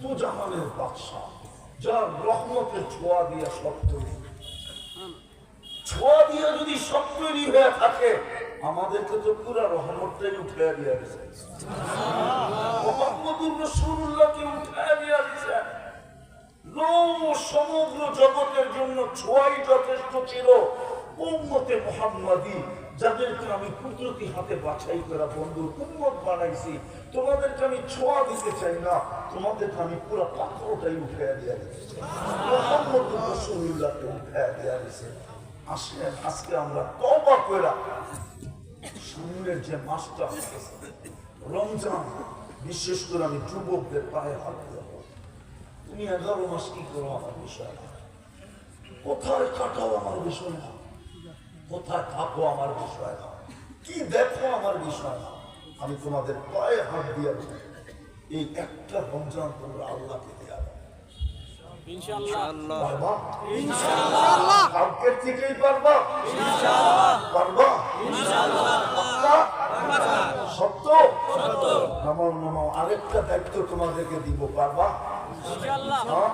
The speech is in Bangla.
দু জাহানের বাদশাহ, যার রহমতের ছোঁয়া দিয়া সব তৈরি ছোঁয়া দিয়া যদি সব তৈরি হয়ে থাকে, আমাদেরকে তো পুরা রহমতটাই উঠে দিয়া গেছে মোহাম্মদুর রসুল্লাহকে উঠে দিয়া নৌ সমগ্র জগতের জন্য ছোঁয়াই যথেষ্ট ছিল। উম্মতে মোহাম্মদী যাদেরকে আমি কুদরতি হাতে বাছাই করা বন্ধু উম্মত বানাইছি, তোমাদেরকে আমি ছোঁয়া দিতে চাই না, তোমাদেরকে আমি পুরো পাথরটাই উঠে দিয়া দিচ্ছি মোহাম্মদ রসুল্লাহকে উঠে দিয়া দিছে। আসেন আজকে আমরা তবা কইরা সামনের যে মাসটা রমজান, বিশেষ করে আমি যুবকদের পায়ে হাত দেবো। তুমি এগারো মাস কি করো আমার বিষয়? কোথায় কাটাও আমার বিষয় না। কোথায় থাকো আমার বিষয়? না কি দেখো আমার বিষয়? না আমি তোমাদের পায়ে হাত দিয়ে এই একটা রমজান তোমরা আল্লাহকে দেয়া আরেকটা দায়িত্ব তোমাদেরকে দিব পারবা? হ্যাঁ?